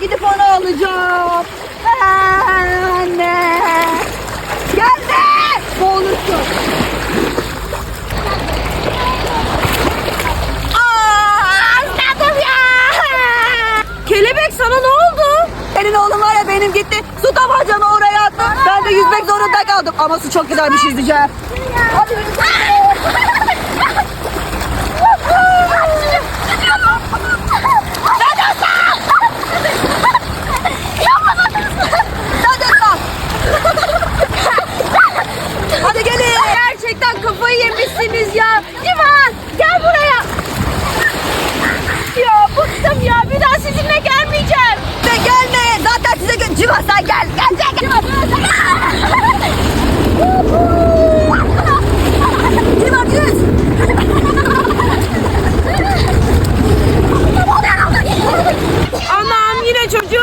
gidip onu alacağım. Anne. Geldi. Boğulursun. Aa, ya. Kelebek sana ne oldu? Senin oğlun var ya benim gitti. Su tabancamı oraya attı. Ben de yüzmek zorunda kaldım. Ama su çok güzelmiş yüzeceğim. Hadi Gerçekten kafayı yemişsiniz ya. Civan gel buraya. Ya bıktım ya bir daha sizinle gelmeyeceğim. Ve gelme. Zaten size gel. Civan sen gel. Gel gel gel. Civan yüz. Anam yine ya.